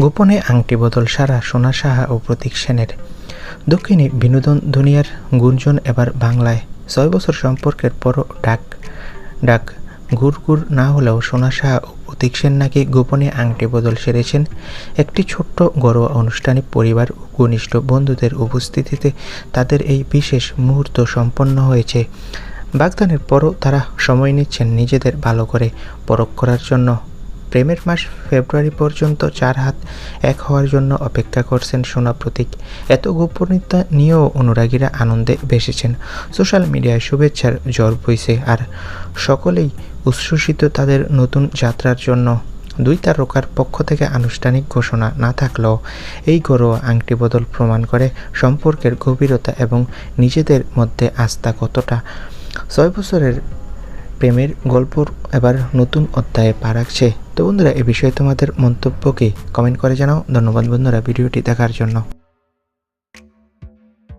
গোপনে আংটি বদল সারা সোনা সাহা ও প্রতীক সেনের। দক্ষিণে বিনোদন দুনিয়ার গুঞ্জন এবার বাংলায়। ছয় বছর সম্পর্কের পরও ডাক ডাক, ঘুরঘুর না হলেও সোনা সাহা ও প্রতীক সেন নাকি গোপনে আংটি বদল সেরেছেন একটি ছোট্ট ঘরোয়া অনুষ্ঠানে পরিবার ও ঘনিষ্ঠ বন্ধুদের উপস্থিতিতে তাদের এই বিশেষ মুহূর্ত সম্পন্ন হয়েছে। বাগদানের পরও তারা সময় নিচ্ছেন নিজেদের ভালো করে পরখ করার জন্য। প্রেমের মাস ফেব্রুয়ারি পর্যন্ত চার হাত এক হওয়ার জন্য অপেক্ষা করছেন সোনা প্রতীক। এত গোপনীয়তা নিয়েও অনুরাগীরা আনন্দে ভেসেছেন সোশ্যাল মিডিয়ায় শুভেচ্ছার জ্বর বইছে আর সকলেই উচ্ছ্বসিত তাদের নতুন যাত্রার জন্য। দুই তারকার পক্ষ থেকে আনুষ্ঠানিক ঘোষণা না থাকলেও এই ঘরোয়া আংটি বদল প্রমাণ করে সম্পর্কের গভীরতা এবং নিজেদের মধ্যে আস্থা কতটা। ছয় বছরের প্রেমের গল্প এবার নতুন অধ্যায়ে পা রাখছে। তো বন্ধুরা, এ বিষয়ে তোমাদের মন্তব্যকে কমেন্ট করে জানাও। ধন্যবাদ বন্ধুরা ভিডিওটি দেখার জন্য।